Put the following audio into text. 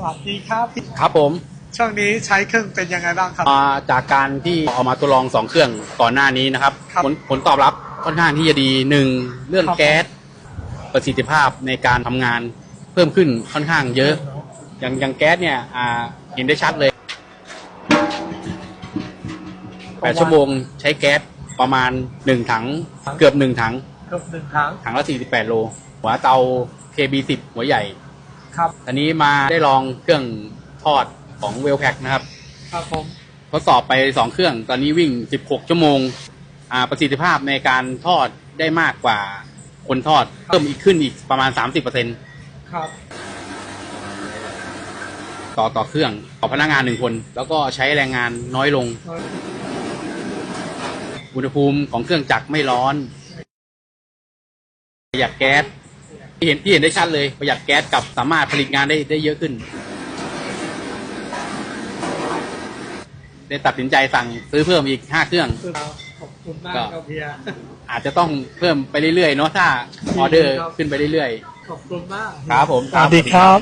สวัสดีครับพี่ครับผม ช่วงนี้ใช้เครื่องเป็นยังไงบ้างครับ มาจากการที่เอามาทดลองสองเครื่องก่อนหน้านี้นะครับครับผลผลตอบรับค่อนข้างที่จะดีหนึ่งเรื่องครับ แก๊สประสิทธิภาพในการทำงานเพิ่มขึ้นค่อนข้างเยอะ อย่างอย่างแก๊สเนี่ยอ่าเห็นได้ชัดเลยแปดชั่วโมงใช้แก๊สประมาณหนึ่งถังเกือบหนึ่งถัง เกือบหนึ่งครั้งถังละสี่สิบแปดโล หัวเตา KB10 หัวใหญ่ ครับอันนี้มาได้ลองเครื่องทอดของเวลแพ็กนะครับ ครับผมทดสอบไปสองเครื่อง ตอนนี้วิ่ง 16 ชั่วโมง อ่าประสิทธิภาพในการทอดได้มากกว่าคนทอด เพิ่มอีกขึ้นอีกประมาณ 30%ครับ ต่อต่อเครื่องต่อพนักงานหนึ่งคน แล้วก็ใช้แรงงานน้อยลง อุณหภูมิของเครื่องจักรไม่ร้อนประหยัดแก๊ส ที่เห็นที่เห็นได้ชัดเลยประหยัดแก๊สกับสามารถผลิตงานได้ได้เยอะขึ้น ได้ตัดสินใจสั่งซื้อเพิ่มอีกห้าเครื่อง ขอบคุณมากก็ครับเพียอาจจะต้องเพิ่มไปเรื่อยๆเนาะถ้าออเดอร์ขึ้นไปเรื่อยขอบคุณมาก ๆ ครับผม สวัสดีครับ